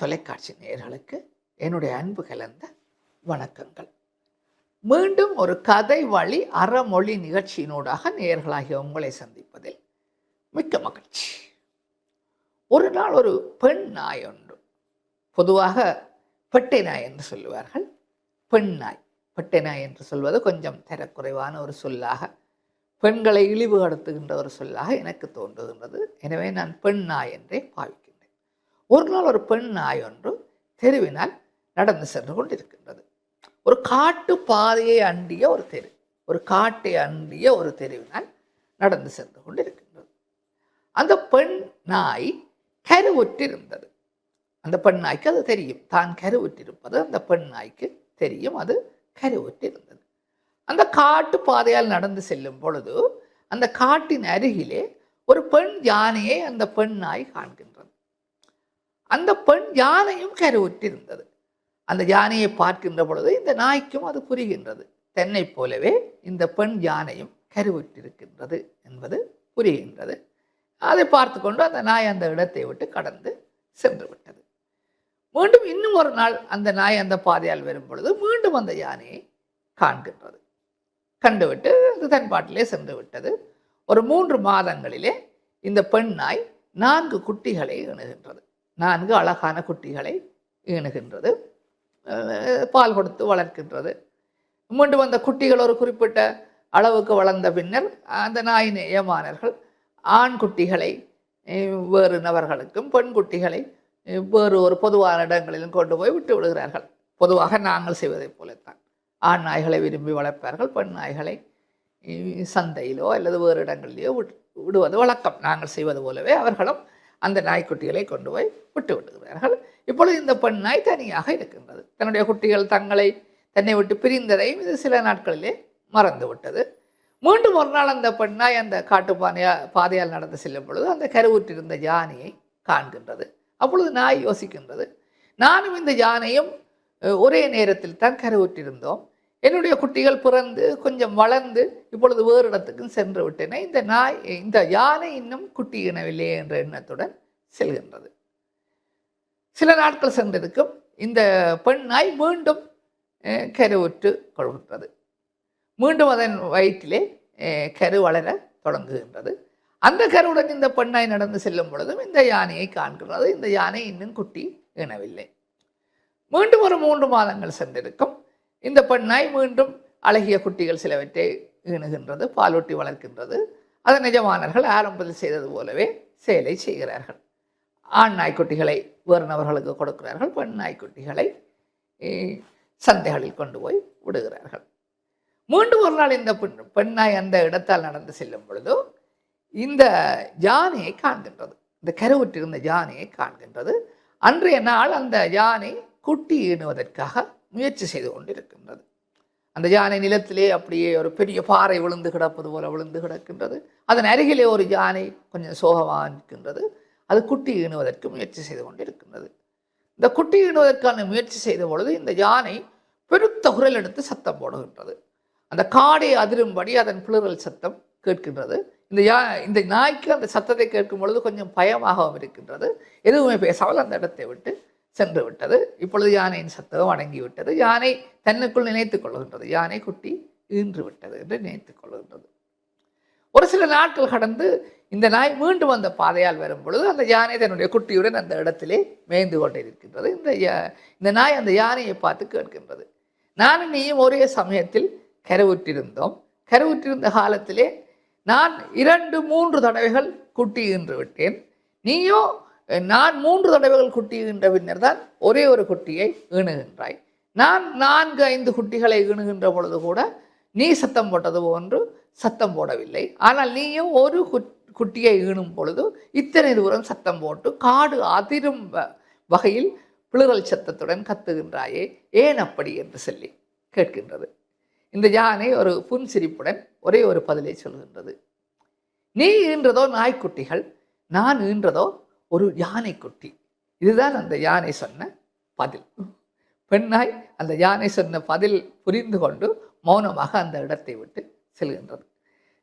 தொலைக்காட்சி நேயர்களுக்கு என்னுடைய அன்பு கலந்த வணக்கங்கள். மீண்டும் ஒரு கதை வழி அறமொழி நிகழ்ச்சியினூடாக நேர்களாகிய உங்களை சந்திப்பதில் மிக்க மகிழ்ச்சி. ஒரு நாள் ஒரு பெண் நாய் ஒன்று பொதுவாக பெட்டை நாய் என்று சொல்லுவார்கள். பெண் நாய் பெட்டை நாய் என்று சொல்வது கொஞ்சம் தரக்குறைவான ஒரு சொல்லாக பெண்களை இழிவுபடுத்துகின்ற ஒரு சொல்லாக எனக்கு தோன்றுகின்றது. எனவே நான் பெண் நாய் என்றே பாவிக்கிறேன். ஒரு நாள் ஒரு பெண் நாய் ஒன்று தெருவினால் நடந்து சென்று கொண்டிருக்கின்றது. ஒரு காட்டு பாதையை அண்டிய ஒரு தெரு ஒரு காட்டை அண்டிய ஒரு தெருவினால் நடந்து சென்று கொண்டிருக்கின்றது. அந்த பெண் நாய் கருவுற்றிருந்தது. அந்த பெண் நாய்க்கு அது தெரியும். தான் கருவுற்றிருப்பது அந்த பெண் நாய்க்கு தெரியும். அது கருவுற்றிருந்தது. அந்த காட்டு பாதையால் நடந்து செல்லும் பொழுது அந்த காட்டின் அருகிலே ஒரு பெண் யானையை அந்த பெண் நாய் காண்கின்றது. அந்த பெண் யானையும் கருவுற்றிருந்தது. அந்த யானையை பார்க்கின்ற பொழுது இந்த நாய்க்கும் அது புரிகின்றது. தென்னை போலவே இந்த பெண் யானையும் கருவுற்றிருக்கின்றது என்பது புரிகின்றது. அதை பார்த்து கொண்டு அந்த நாய் அந்த இடத்தை விட்டு கடந்து சென்று விட்டது. மீண்டும் இன்னும் ஒரு நாள் அந்த நாய் அந்த பாதையால் வரும் பொழுது மீண்டும் அந்த யானையை காண்கின்றது. கண்டுவிட்டு அது தன் பாட்டிலே சென்று விட்டது. ஒரு மூன்று மாதங்களிலே இந்த பெண் நாய் நான்கு குட்டிகளை ஈணுகின்றது நான்கு அழகான குட்டிகளை ஈணுகின்றது பால் கொடுத்து வளர்க்கின்றது. மீண்டும் அந்த குட்டிகள் ஒரு குறிப்பிட்ட அளவுக்கு வளர்ந்த பின்னர் அந்த நாயின் ஏமானர்கள் ஆண் குட்டிகளை வேறு நபர்களுக்கும் பெண் குட்டிகளை வேறு ஒரு பொதுவான இடங்களிலும் கொண்டு போய் விட்டு விடுகிறார்கள். பொதுவாக நாங்கள் செய்வதைப் போலத்தான். ஆண் நாய்களை விரும்பி வளர்ப்பார்கள் பெண் நாய்களை சந்தையிலோ அல்லது வேறு இடங்களிலோ விட் விடுவது வழக்கம். நாங்கள் செய்வது போலவே அவர்களும் அந்த நாய்க்குட்டிகளை கொண்டு போய் விட்டு விடுகிறார்கள். இப்பொழுது இந்த பெண் நாய் தனியாக இருக்கின்றது. தன்னுடைய குட்டிகள் தங்களை தன்னை விட்டு பிரிந்ததையும் இது சில நாட்களிலே மறந்து விட்டது. மீண்டும் ஒரு நாள் அந்த பெண்ணாய் அந்த காட்டு பானையா பாதையால் நடந்து செல்லும் பொழுது அந்த கருவுற்றிருந்த யானையை காண்கின்றது. அப்பொழுது நாய் யோசிக்கின்றது நானும் இந்த யானையும் ஒரே நேரத்தில் தான் கருவுற்றிருந்தோம். என்னுடைய குட்டிகள் பிறந்து கொஞ்சம் வளர்ந்து இப்பொழுது வேறு இடத்துக்கும் சென்று விட்டேனே இந்த நாய் இந்த யானை இன்னும் குட்டி இனவில்லையே என்ற எண்ணத்துடன் செல்கின்றது. சில நாட்கள் சென்றதுக்கும் இந்த பெண் நாய் மீண்டும் கருவுற்று கொள்கின்றது மீண்டும் அதன் வயிற்றிலே கரு வளர தொடங்குகின்றது. அந்த கருவுடன் இந்த பெண்ணாய் நடந்து செல்லும் பொழுதும் இந்த யானையை காண்கிறது இந்த யானை இன்னும் குட்டி இனவில்லை. மீண்டும் ஒரு மூன்று மாதங்கள் சென்றிருக்கும். இந்த பெண்ணாய் மீண்டும் அழகிய குட்டிகள் சிலவற்றை ஈணுகின்றது பாலூட்டி வளர்க்கின்றது. அதன் நிஜமானர்கள் ஆரம்பத்தில் செய்தது போலவே செயலை செய்கிறார்கள். ஆண் நாய்க்குட்டிகளை வேறு நபர்களுக்கு கொடுக்கிறார்கள் பெண் நாய்க்குட்டிகளை சந்தைகளில் கொண்டு போய் விடுகிறார்கள். மீண்டும் ஒரு நாள் இந்த பெண் பெண்ணாய் அந்த இடத்தால் நடந்து செல்லும் பொழுது இந்த யானையை காண்கின்றது. இந்த கருவுற்றிருந்த ஜானையை காண்கின்றது. அன்றைய நாள் அந்த யானை குட்டி ஈணுவதற்காக முயற்சி செய்து கொண்டிருக்கின்றது. அந்த யானை நிலத்திலே அப்படியே ஒரு பெரிய பாறை விழுந்து கிடப்பது போல விழுந்து கிடக்கின்றது. அதன் அருகிலே ஒரு யானை கொஞ்சம் சோகமாக இருக்கின்றது அது குட்டி ஈணுவதற்கு முயற்சி செய்து கொண்டிருக்கின்றது. இந்த குட்டி ஈணுவதற்கான முயற்சி செய்த பொழுது இந்த யானை பெருத்த குரல் எடுத்து சத்தம் போடுகின்றது. அந்த காடை அதிரும்படி அதன் பிளறல் சத்தம் கேட்கின்றது. இந்த யா இந்த நாய்க்கு அந்த சத்தத்தை கேட்கும் பொழுது கொஞ்சம் பயமாகவும் இருக்கின்றது. எதுவுமே பேசாமல் அந்த இடத்தை விட்டு சென்று விட்டது இப்பொழுது யானையின் சத்தம் அடங்கிவிட்டது. யானை தன்னுக்குள் நினைத்துக் கொள்கின்றது யானை குட்டி ஈன்று விட்டது என்று நினைத்துக் கொள்கின்றது ஒரு சில நாட்கள் கடந்து இந்த நாய் மீண்டும் அந்த பாதையால் வரும் பொழுது அந்த யானை தன்னுடைய குட்டியுடன் அந்த இடத்திலே மேய்ந்து கொண்டே இருக்கின்றது இந்த இந்த நாய் அந்த யானையை பார்த்து கேட்கின்றது. நானும் நீயும் ஒரே சமயத்தில் கருவுற்றிருந்தோம். கருவுற்றிருந்த காலத்திலே நான் இரண்டு மூன்று தடவைகள் குட்டி ஈன்று விட்டேன் நீயோ நான் மூன்று தடவைகள் குட்டி ஈன்ற பின்னர் தான் ஒரே ஒரு குட்டியை ஈணுகின்றாய் நான் நான்கு ஐந்து குட்டிகளை ஈணுகின்ற பொழுது கூட நீ சத்தம் போட்டது போன்று சத்தம் போடவில்லை. ஆனால் நீயும் ஒரு குட்- குட்டியை ஈணும் பொழுது இத்தனை தூரம் சத்தம் போட்டு காடு அதிரும் வ- வகையில் பிளறல் சத்தத்துடன் கத்துகின்றாயே ஏன் அப்படி என்று சொல்லி கேட்கின்றது. இந்த யானை ஒரு புன்சிரிப்புடன் ஒரே ஒரு பதிலை சொல்கின்றது. நீ ஈன்றதோ நாய்க்குட்டிகள் நான் ஈன்றதோ ஒரு யானை குட்டி. இதுதான் அந்த யானை சொன்ன பதில். பெண்ணாய் அந்த யானை சொன்ன பதில் புரிந்து கொண்டு மௌனமாக அந்த இடத்தை விட்டு செல்கின்றது.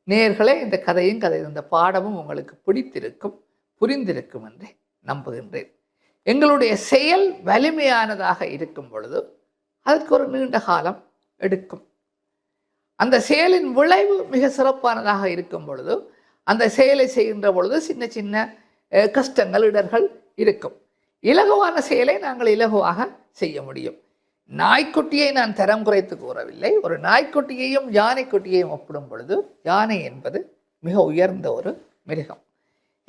நேர்களே இந்த கதையும் கதை இந்த பாடமும் உங்களுக்கு பிடித்திருக்கும் புரிந்திருக்கும் என்று நம்புகின்றேன். எங்களுடைய செயல் வலிமையானதாக இருக்கும் பொழுது அதற்கு ஒரு நீண்ட காலம் எடுக்கும். அந்த செயலின் விளைவு மிக சிறப்பானதாக இருக்கும் பொழுது அந்த செயலை செய்கின்ற பொழுது சின்ன சின்ன கஷ்டங்கள் இடர்கள் இருக்கும். இலகுவான செயலை நாங்கள் இலகுவாக செய்ய முடியும். நாய்க்குட்டியை நான் தரம் குறைத்து கூறவில்லை. ஒரு நாய்க்குட்டியையும் யானைக்குட்டியையும் ஒப்பிடும் பொழுது யானை என்பது மிக உயர்ந்த ஒரு மிருகம்.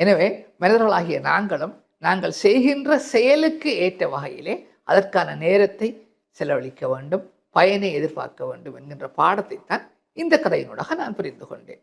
எனவே மனிதர்களாகிய நாங்களும் நாங்கள் செய்கின்ற செயலுக்கு ஏற்ற வகையிலே அதற்கான நேரத்தை செலவழிக்க வேண்டும் பயனை எதிர்பார்க்க வேண்டும் என்கின்ற பாடத்தை தான் இந்த கதையினூடாக நான் புரிந்து கொண்டேன்.